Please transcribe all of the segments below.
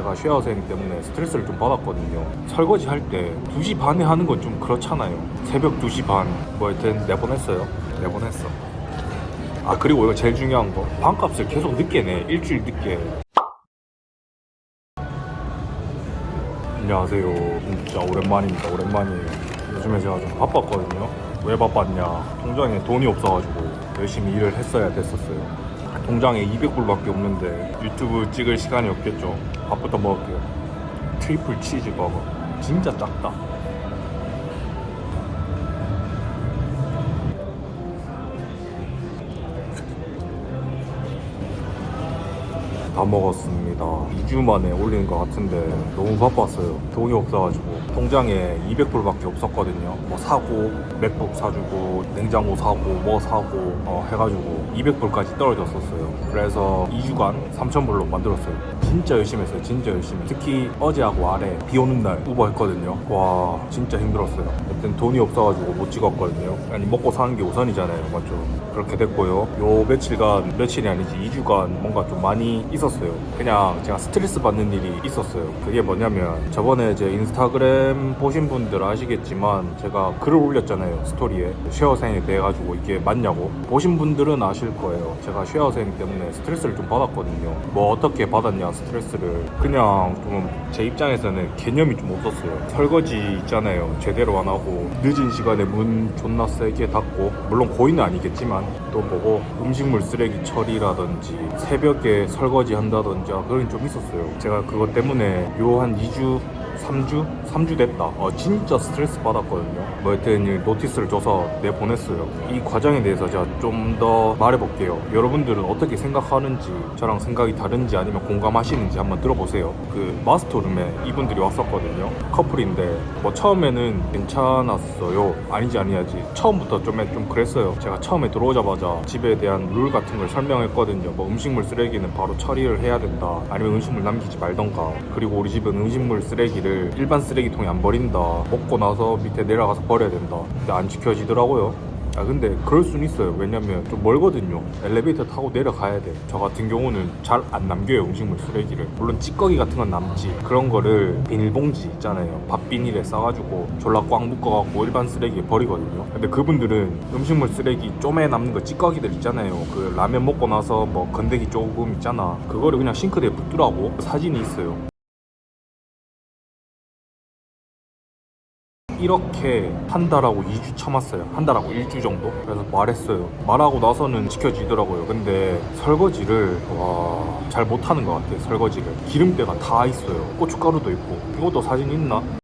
제가 쉐어생이기 때문에 스트레스를 좀 받았거든요. 설거지 할 때 2시 반에 하는 건 좀 그렇잖아요. 새벽 2시 반. 뭐 하여튼 내보냈어요. 내보냈어. 아 그리고 이거 제일 중요한 거 반값을 계속 늦게 내 일주일 늦게 안녕하세요 진짜 오랜만입니다 오랜만이에요 요즘에 제가 좀 바빴거든요 왜 바빴냐 통장에 돈이 없어가지고 열심히 일을 했어야 됐었어요 통장에 200불밖에 없는데 유튜브 찍을 시간이 없겠죠. 밥부터 먹을게요. 트리플 치즈 버거. 진짜 작다 다 먹었습니다. 2주 만에 올린 것 같은데 너무 바빴어요. 돈이 없어가지고 통장에 200불밖에 없었거든요. 뭐 사고 맥북 사주고 냉장고 사고 뭐 사고 어, 해가지고 200불까지 떨어졌었어요. 그래서 2주간 3,000불로 만들었어요. 진짜 열심히 했어요. 진짜 열심히. 특히 어제하고 아래 비 오는 날 우버 했거든요. 와 진짜 힘들었어요. 여튼 돈이 없어가지고 못 찍었거든요. 아니 먹고 사는 게 우선이잖아요. 맞죠? 그렇게 됐고요. 요 며칠간 며칠이 아니지 2주간 뭔가 좀 많이 있었어요. 그냥 제가 스트레스 받는 일이 있었어요. 그게 뭐냐면 저번에 제 인스타그램 보신 분들 아시겠지만 제가 글을 올렸잖아요. 스토리에 쉐어생에 대해 가지고 이게 맞냐고 보신 분들은 아실 거예요. 제가 쉐어생 때문에 스트레스를 좀 받았거든요. 뭐 어떻게 받았냐 스트레스를 그냥 좀 제 입장에서는 개념이 좀 없었어요. 설거지 있잖아요. 제대로 안 하고 늦은 시간에 문 존나 세게 닫고 물론 고의는 아니겠지만 또 보고 음식물 쓰레기 처리라든지 새벽에 설거지 한다든지 아, 그런 게좀 있었어요. 제가 그것 때문에 요 한 2주 3주? 3주 됐다. 어, 진짜 스트레스 받았거든요. 뭐 하여튼 이 노티스를 줘서 내보냈어요. 이 과정에 대해서 제가 좀 더 말해볼게요. 여러분들은 어떻게 생각하는지, 저랑 생각이 다른지 아니면 공감하시는지 한번 들어보세요. 그 마스터룸에 이분들이 왔었거든요. 커플인데 뭐 처음에는 괜찮았어요. 아니지 아니야지. 처음부터 좀, 좀 그랬어요. 제가 처음에 들어오자마자 집에 대한 룰 같은 걸 설명했거든요. 뭐 음식물 쓰레기는 바로 처리를 해야 된다. 아니면 음식물 남기지 말던가. 그리고 우리 집은 음식물 쓰레기를 일반 쓰레기통에 안 버린다. 먹고 나서 밑에 내려가서 버려야 된다. 근데 안 지켜지더라고요. 아 근데 그럴 순 있어요. 왜냐면 좀 멀거든요. 엘리베이터 타고 내려가야 돼 저 같은 경우는 잘 안 남겨요 음식물 쓰레기를. 물론 찌꺼기 같은 건 남지. 그런 거를 비닐봉지 있잖아요. 밥 비닐에 싸가지고 졸라 꽉 묶어갖고 일반 쓰레기에 버리거든요. 근데 그분들은 음식물 쓰레기 쪼매 남는 거 찌꺼기들 있잖아요. 그 라면 먹고 나서 뭐 건더기 조금 있잖아. 그거를 그냥 싱크대에 붓더라고. 사진이 있어요 이렇게 한 달하고 2주 참았어요. 한 달하고 1주 정도? 그래서 말했어요. 말하고 나서는 지켜지더라고요. 근데 설거지를, 와, 잘 못하는 것 같아요. 설거지를. 기름때가 다 있어요. 고춧가루도 있고. 이것도 사진 있나?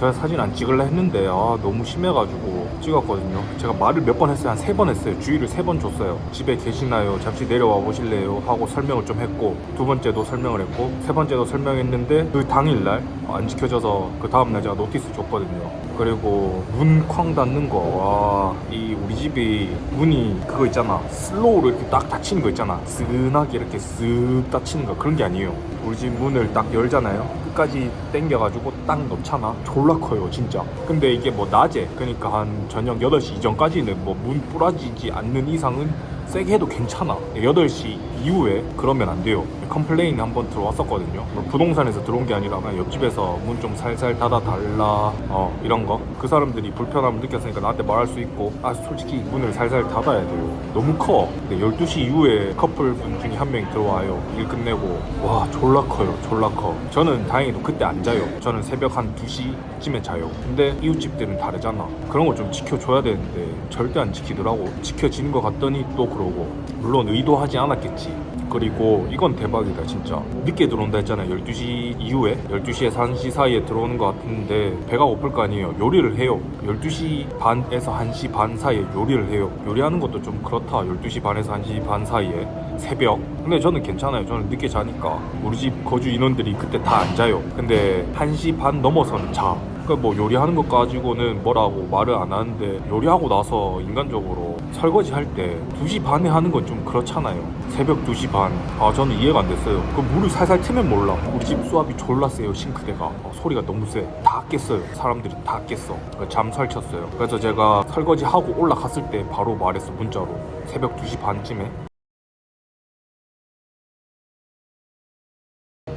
제가 사진 안 찍을래 했는데 아 너무 심해가지고 찍었거든요. 제가 말을 몇 번 했어요. 한 세 번 했어요. 주의를 세 번 줬어요. 집에 계시나요? 잠시 내려와 보실래요? 하고 설명을 좀 했고 두 번째도 설명을 했고 세 번째도 설명했는데 그 당일날 안 지켜져서 그 다음날 제가 노티스 줬거든요. 그리고 문 쾅 닫는 거와이 우리 집이 문이 그거 있잖아. 슬로우로 이렇게 딱 닫히는 거 있잖아. 스근하게 이렇게 쓱 닫히는 거. 그런 게 아니에요 우리 집 문을 딱 열잖아요. 끝까지 당겨가지고 딱 넣잖아. 졸라 커요 진짜. 근데 이게 뭐 낮에? 그러니까 한 저녁 8시 이전까지는 뭐 문 부러지지 않는 이상은 세게 해도 괜찮아. 8시 이후에 그러면 안 돼요. 컴플레인 한 번 들어왔었거든요. 뭐 부동산에서 들어온 게 아니라 그냥 옆집에서 문 좀 살살 닫아 달라 어 이런 거. 그 사람들이 불편함을 느꼈으니까 나한테 말할 수 있고 아 솔직히 문을 살살 닫아야 돼요. 너무 커. 근데 12시 이후에 커플분 중에 한 명이 들어와요. 일 끝내고. 와 졸라 커요. 졸라 커. 저는 다행히도 그때 안 자요. 저는 새벽 한 2시쯤에 자요. 근데 이웃집들은 다르잖아. 그런 거 좀 지켜줘야 되는데 절대 안 지키더라고. 지켜지는 것 같더니 또 그러고. 물론 의도하지 않았겠지. 그리고 이건 대박이다 진짜. 늦게 들어온다 했잖아요. 12시 이후에? 12시에서 1시 사이에 들어오는 것 같은데 배가 고플 거 아니에요. 요리를 해요. 12시 반에서 1시 반 사이에 요리를 해요. 요리하는 것도 좀 그렇다. 12시 반에서 1시 반 사이에. 새벽. 근데 저는 괜찮아요. 저는 늦게 자니까. 우리 집 거주 인원들이 그때 다 안 자요. 근데 1시 반 넘어서는 자 그러니까 뭐 요리하는 것 가지고는 뭐라고 말을 안 하는데 요리하고 나서 인간적으로 설거지 할 때 2시 반에 하는 건 좀 그렇잖아요. 새벽 2시 반. 아 저는 이해가 안 됐어요. 그 물을 살살 트면 몰라. 우리 집 수압이 졸라 세요 싱크대가. 어, 소리가 너무 세 다 깼어요. 사람들이 다 깼어. 그러니까 잠 설쳤어요. 그래서 제가 설거지 하고 올라갔을 때 바로 말했어 문자로. 새벽 2시 반쯤에.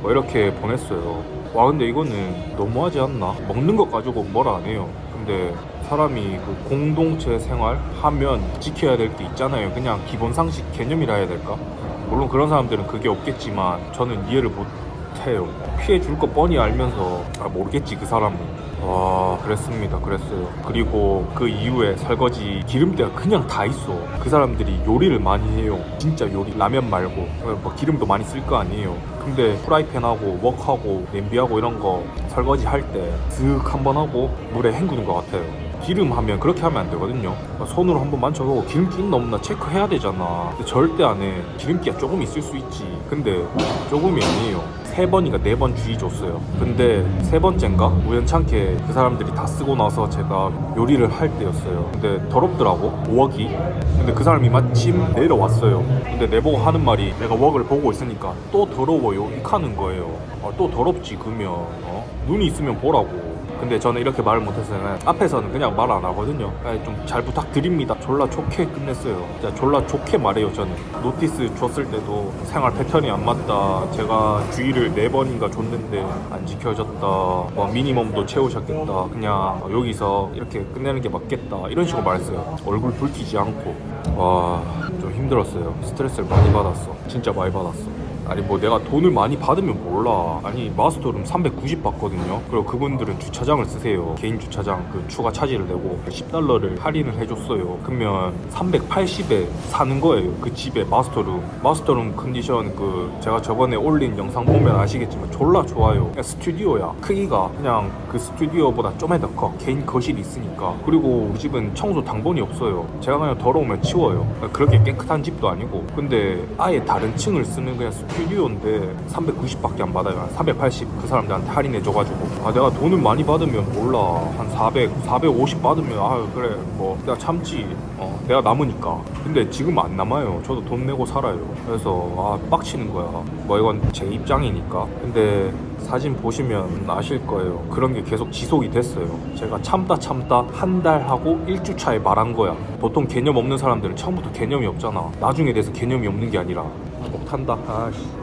뭐 이렇게 보냈어요. 와 근데 이거는 너무하지 않나? 먹는 것 가지고 뭐라 안 해요. 근데 사람이 그 공동체 생활 하면 지켜야 될 게 있잖아요. 그냥 기본 상식 개념이라 해야 될까? 물론 그런 사람들은 그게 없겠지만 저는 이해를 못 해요. 피해 줄 거 뻔히 알면서 아 모르겠지 그 사람은. 와 그랬습니다. 그랬어요. 그리고 그 이후에 설거지 기름때가 그냥 다 있어. 그 사람들이 요리를 많이 해요. 진짜 요리 라면 말고. 뭐 기름도 많이 쓸 거 아니에요. 근데 프라이팬하고 웍하고 냄비하고 이런 거 설거지 할때슥한번 하고 물에 헹구는 것 같아요. 기름 하면 그렇게 하면 안 되거든요. 손으로 한번 만져보고 기름기 있나 없나 체크해야 되잖아. 절대 안해 기름기가 조금 있을 수 있지. 근데 조금이 아니에요 세 번인가 네 번 주의 줬어요. 근데 세 번째인가 우연찮게 그 사람들이 다 쓰고 나서 제가 요리를 할 때였어요. 근데 더럽더라고 웍이. 근데 그 사람이 마침 내려왔어요. 근데 내보고 하는 말이 내가 웍을 보고 있으니까 또 더러워요. 이카는 거예요. 아, 또 더럽지 그러면 어? 눈이 있으면 보라고. 근데 저는 이렇게 말을 못했어요. 앞에서는 그냥 말 안 하거든요. 좀 잘 부탁드립니다. 졸라 좋게 끝냈어요. 진짜 졸라 좋게 말해요, 저는. 노티스 줬을 때도 생활 패턴이 안 맞다. 제가 주의를 네 번인가 줬는데 안 지켜졌다. 뭐 미니멈도 채우셨겠다. 그냥 여기서 이렇게 끝내는 게 맞겠다. 이런 식으로 말했어요. 얼굴 붉히지 않고. 와, 좀 힘들었어요. 스트레스를 많이 받았어. 진짜 많이 받았어. 아니 뭐 내가 돈을 많이 받으면 몰라. 아니 마스터룸 390 받거든요. 그리고 그분들은 주차장을 쓰세요. 개인 주차장 그 추가 차지를 내고 10달러를 할인을 해줬어요. 그러면 380에 사는 거예요. 그 집에 마스터룸. 마스터룸 컨디션 그 제가 저번에 올린 영상 보면 아시겠지만 졸라 좋아요. 그냥 스튜디오야. 크기가 그냥 그 스튜디오보다 좀에 더 커. 개인 거실이 있으니까. 그리고 우리 집은 청소 당번이 없어요. 제가 그냥 더러우면 치워요. 그렇게 깨끗한 집도 아니고. 근데 아예 다른 층을 쓰는 그냥 스튜디오인데 390밖에 안 받아요. 한380 그 사람들한테 할인해줘가지고 아 내가 돈을 많이 받으면 몰라 한 400, 450 받으면 아 그래 뭐 내가 참지 어 내가 남으니까 근데 지금 안 남아요. 저도 돈 내고 살아요. 그래서 아 빡치는 거야. 뭐 이건 제 입장이니까 근데 사진 보시면 아실 거예요. 그런 게 계속 지속이 됐어요. 제가 참다 참다 한 달 하고 1주 차에 말한 거야. 보통 개념 없는 사람들은 처음부터 개념이 없잖아. 나중에 돼서 개념이 없는 게 아니라 못한다. 아씨.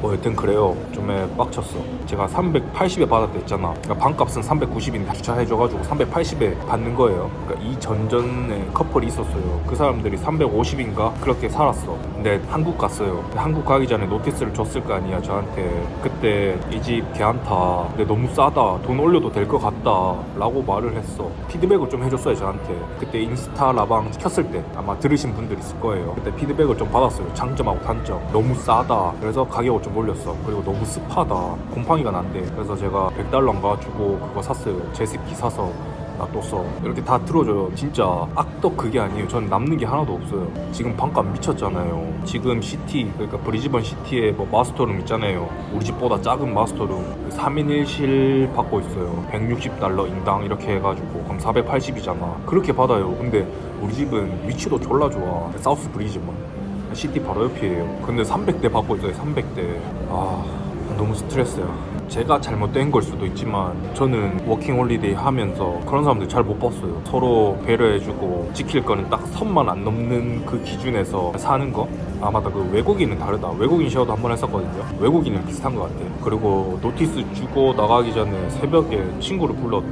뭐 여튼 그래요. 좀에 빡쳤어. 제가 380에 받았다 했잖아. 그러니까 반값은 390인데 주차해줘가지고 380에 받는 거예요. 그러니까 이 전전에 커플이 있었어요. 그 사람들이 350인가 그렇게 살았어. 근데 한국 갔어요. 한국 가기 전에 노티스를 줬을 거 아니야 저한테. 그때 이 집 개안타. 근데 너무 싸다. 돈 올려도 될 것 같다. 라고 말을 했어. 피드백을 좀 해줬어요 저한테. 그때 인스타 라방 켰을 때 아마 들으신 분들 있을 거예요. 그때 피드백을 좀 받았어요. 장점하고 단점. 너무 싸다. 그래서 가격을 좀 올렸어. 그리고 너무 습하다. 곰팡이가 난대. 그래서 제가 100달러인가 주고 그거 샀어요. 제습기 사서 놔뒀어. 이렇게 다 들어줘요. 진짜 악덕 그게 아니에요. 전 남는 게 하나도 없어요. 지금 반값 미쳤잖아요. 지금 시티, 그러니까 브리즈번 시티에 뭐 마스터룸 있잖아요. 우리 집보다 작은 마스터룸. 3인 1실 받고 있어요. 160달러 인당 이렇게 해가지고. 그럼 480이잖아. 그렇게 받아요. 근데 우리 집은 위치도 졸라 좋아. 사우스 브리즈번. 시티 바로 옆이에요. 근데 300대 받고 있어요. 300대. 아 너무 스트레스야. 제가 잘못된 걸 수도 있지만 저는 워킹 홀리데이 하면서 그런 사람들 잘 못 봤어요. 서로 배려해주고 지킬 거는 딱 선만 안 넘는 그 기준에서 사는 거. 아 맞다 그 외국인은 다르다. 외국인 쉐어도 한 번 했었거든요. 외국인은 비슷한 것 같아요. 그리고 노티스 주고 나가기 전에 새벽에 친구를 불러.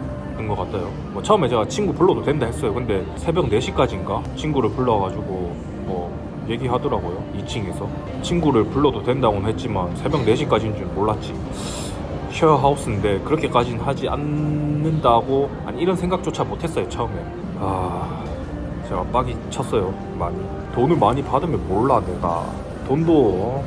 것 같아요. 뭐 처음에 제가 친구 불러도 된다 했어요. 근데 새벽 4시까지인가 친구를 불러가지고 뭐 얘기하더라고요. 2층에서. 친구를 불러도 된다고는 했지만 새벽 4시까지인 줄 몰랐지. 쉐어하우스인데 그렇게까지는 하지 않는다고 아니 이런 생각조차 못했어요 처음에 아 제가 빡이 쳤어요 많이 돈을 많이 받으면 몰라 내가 돈도 어?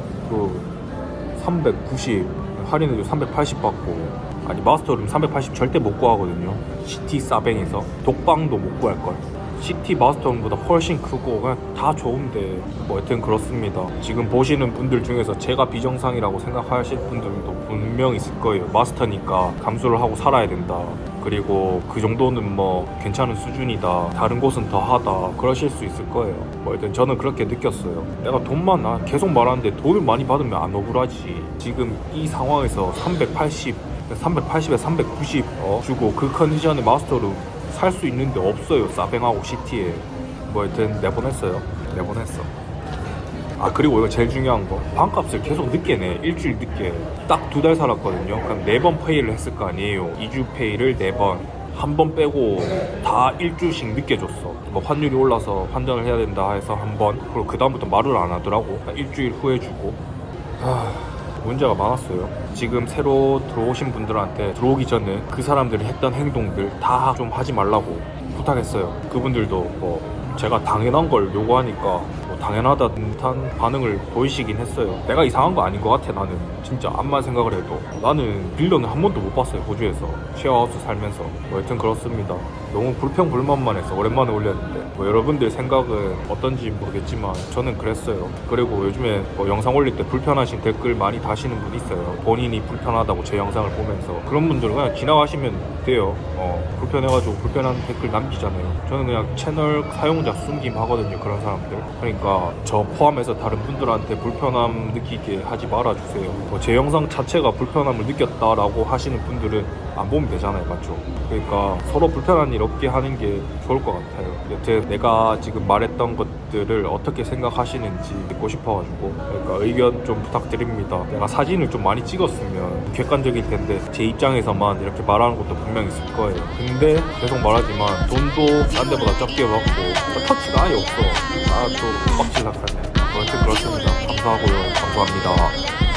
그390 할인해도 380 받고 아니 마스터룸 380 절대 못 구하거든요 시티 싸뱅에서 독방도 못 구할걸 시티 마스터룸보다 훨씬 크고 그냥 다 좋은데 뭐 여튼 그렇습니다. 지금 보시는 분들 중에서 제가 비정상이라고 생각하실 분들도 분명 있을 거예요. 마스터니까 감수를 하고 살아야 된다. 그리고 그 정도는 뭐 괜찮은 수준이다. 다른 곳은 더 하다. 그러실 수 있을 거예요. 뭐 여튼 저는 그렇게 느꼈어요. 내가 돈만 아, 계속 말하는데 돈을 많이 받으면 안 억울하지. 지금 이 상황에서 380 380에 390 어, 주고 그 컨디션의 마스터룸 살 수 있는데 없어요 싸뱅하고 시티에. 뭐 여튼 내보냈어요. 내보냈어. 아 그리고 이거 제일 중요한 거. 반값을 계속 늦게 내. 일주일 늦게. 딱 두 달 살았거든요. 그럼 네 번 페이를 했을 거 아니에요. 2주 페이를 네번. 한 번 빼고 다 일주씩 늦게 줬어. 뭐 환율이 올라서 환전을 해야 된다 해서 한번. 그리고 그 다음부터 말을 안 하더라고. 일주일 후에 주고. 하... 문제가 많았어요. 지금 새로 들어오신 분들한테 들어오기 전에 그 사람들이 했던 행동들 다 좀 하지 말라고 부탁했어요. 그분들도 뭐 제가 당연한 걸 요구하니까 뭐 당연하다 듯한 반응을 보이시긴 했어요. 내가 이상한 거 아닌 것 같아 나는 진짜 암만 생각을 해도 나는 빌런을 한 번도 못 봤어요 호주에서 쉐어하우스 살면서 뭐 여튼 그렇습니다. 너무 불평불만만 해서 오랜만에 올렸는데 뭐 여러분들 생각은 어떤지 모르겠지만 저는 그랬어요. 그리고 요즘에 뭐 영상 올릴 때 불편하신 댓글 많이 다시는 분 있어요. 본인이 불편하다고 제 영상을 보면서 그런 분들은 그냥 지나가시면 돼요. 어, 불편해가지고 불편한 댓글 남기잖아요. 저는 그냥 채널 사용자 숨김 하거든요. 그런 사람들. 그러니까 저 포함해서 다른 분들한테 불편함 느끼게 하지 말아주세요. 뭐제 영상 자체가 불편함을 느꼈다라고 하시는 분들은 안 보면 되잖아요. 맞죠? 그러니까 서로 불편한 일 없게 하는 게 좋을 것 같아요. 여튼 내가 지금 말했던 것들을 어떻게 생각하시는지 듣고 싶어가지고 그러니까 의견 좀 부탁드립니다. 내가 사진을 좀 많이 찍었으면 객관적일 텐데 제 입장에서만 이렇게 말하는 것도 분명 있을 거예요. 근데 계속 말하지만 돈도 딴 데보다 적게 받고 터치가 아예 없어. 아또 빡칠락하네. 여튼 그렇습니다. 감사하고요. 감사합니다.